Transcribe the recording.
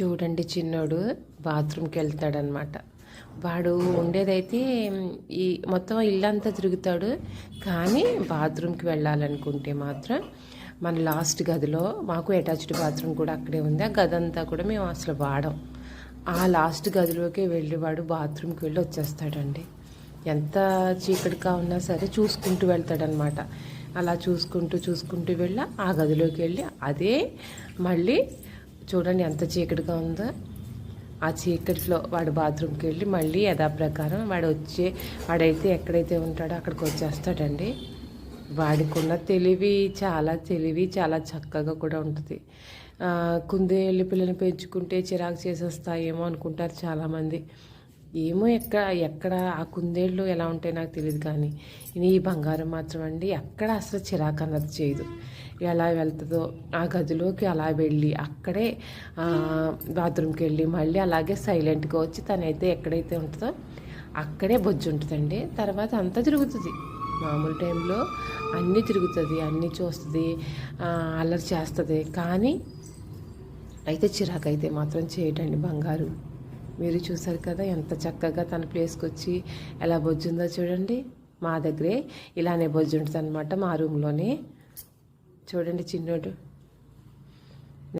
చూడండి చిన్నోడు బాత్రూమ్కి వెళ్తాడనమాట వాడు ఉండేదైతే ఈ మొత్తం ఇల్లంతా తిరుగుతాడు కానీ బాత్రూమ్కి వెళ్ళాలనుకుంటే మాత్రం మన లాస్ట్ గదిలో మాకు అటాచ్డ్ బాత్రూమ్ కూడా అక్కడే ఉంది. ఆ గది అంతా కూడా మేము అసలు వాడం. ఆ లాస్ట్ గదిలోకి వెళ్ళి వాడు బాత్రూమ్కి వెళ్ళి వచ్చేస్తాడండి. ఎంత చీకటిగా ఉన్నా సరే చూసుకుంటూ వెళ్తాడనమాట. అలా చూసుకుంటూ చూసుకుంటూ వెళ్ళి ఆ గదిలోకి వెళ్ళి అదే మళ్ళీ చూడండి ఎంత చీకటిగా ఉందో. ఆ చీకటిలో వాడు బాత్రూమ్కి వెళ్ళి మళ్ళీ యథాప్రకారం వాడు వచ్చే వాడైతే ఎక్కడైతే ఉంటాడో అక్కడికి వచ్చేస్తాడండి. వాడికున్న తెలివి చాలా తెలివి చాలా చక్కగా కూడా ఉంటుంది. కుందేళ్ళు పిల్లల్ని పెంచుకుంటే చిరాకు చేసేస్తాయేమో అనుకుంటారు చాలామంది. ఏమో ఎక్కడ ఎక్కడ ఆ కుందేళ్ళు ఎలా ఉంటాయో నాకు తెలియదు కానీ ఈ బంగారం మాత్రం అండి ఎక్కడ అసలు చిరాకు అన్నది చేయదు. ఎలా వెళ్తుందో ఆ గదిలోకి అలా వెళ్ళి అక్కడే బాత్రూమ్కి వెళ్ళి మళ్ళీ అలాగే సైలెంట్గా వచ్చి తనైతే ఎక్కడైతే ఉంటుందో అక్కడే బొజ్జు ఉంటుందండి. తర్వాత అంతా తిరుగుతుంది. మామూలు టైంలో అన్నీ తిరుగుతుంది అన్నీ చూస్తుంది అల్లరి చేస్తుంది. కానీ అయితే చిరాకు అయితే మాత్రం చేయటండి బంగారు. మీరు చూసారు కదా ఎంత చక్కగా తన ప్లేస్కి వచ్చి ఎలా బొజ్జుందో చూడండి. మా దగ్గరే ఇలానే బొజ్జు ఉంటుంది అనమాట మా రూమ్లోనే. చూడండి చిన్నోడు.